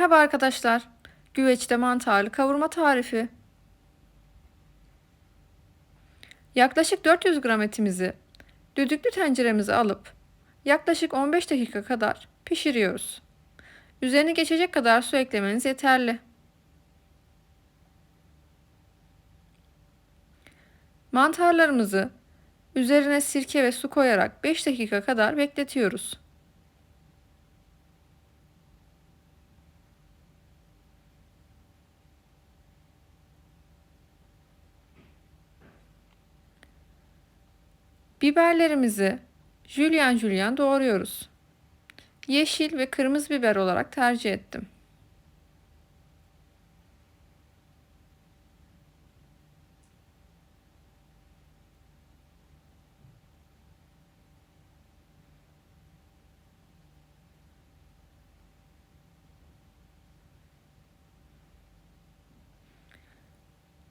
Merhaba arkadaşlar. Güveçte mantarlı kavurma tarifi. Yaklaşık 400 gram etimizi düdüklü tenceremize alıp yaklaşık 15 dakika kadar pişiriyoruz. Üzerine geçecek kadar su eklemeniz yeterli. Mantarlarımızı üzerine sirke ve su koyarak 5 dakika kadar bekletiyoruz. Biberlerimizi jülyen jülyen doğruyoruz. Yeşil ve kırmızı biber olarak tercih ettim.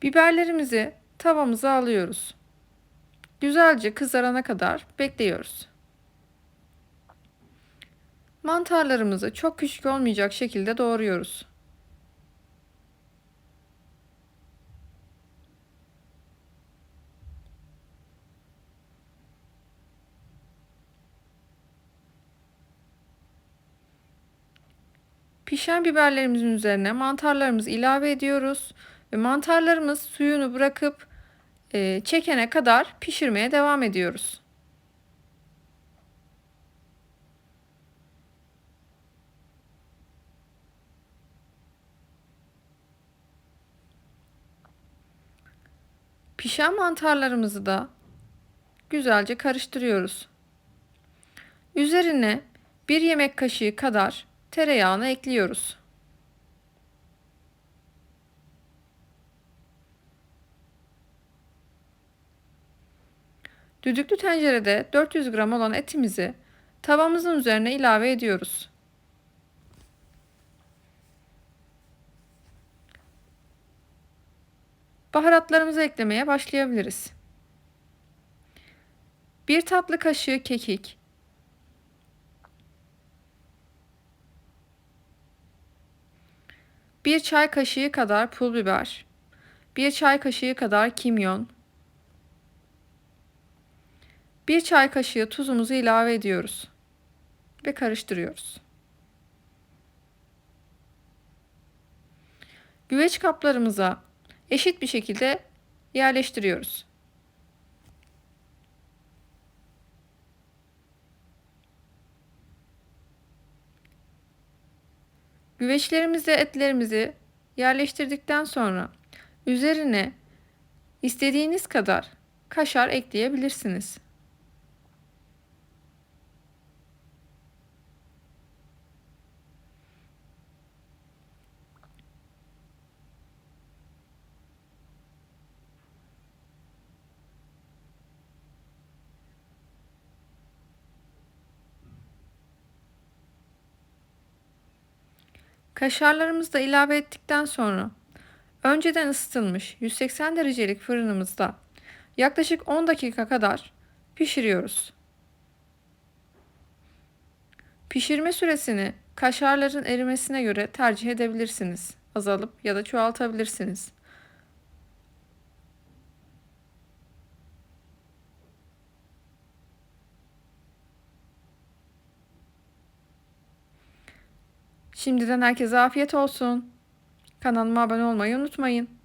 Biberlerimizi tavamıza alıyoruz. Güzelce kızarana kadar bekliyoruz. Mantarlarımızı çok küçük olmayacak şekilde doğruyoruz. Pişen biberlerimizin üzerine mantarlarımızı ilave ediyoruz ve mantarlarımız suyunu bırakıp çekene kadar pişirmeye devam ediyoruz. Pişen mantarlarımızı da güzelce karıştırıyoruz. Üzerine bir yemek kaşığı kadar tereyağını ekliyoruz. Düdüklü tencerede 400 gram olan etimizi tavamızın üzerine ilave ediyoruz. Baharatlarımızı eklemeye başlayabiliriz. 1 tatlı kaşığı kekik, 1 çay kaşığı kadar pul biber, 1 çay kaşığı kadar kimyon, 1 çay kaşığı tuzumuzu ilave ediyoruz ve karıştırıyoruz. Güveç kaplarımıza eşit bir şekilde yerleştiriyoruz. Güveçlerimize etlerimizi yerleştirdikten sonra üzerine istediğiniz kadar kaşar ekleyebilirsiniz. Kaşarlarımızı da ilave ettikten sonra önceden ısıtılmış 180 derecelik fırınımızda yaklaşık 10 dakika kadar pişiriyoruz. Pişirme süresini kaşarların erimesine göre tercih edebilirsiniz. Azalıp ya da çoğaltabilirsiniz. Şimdiden herkese afiyet olsun. Kanalıma abone olmayı unutmayın.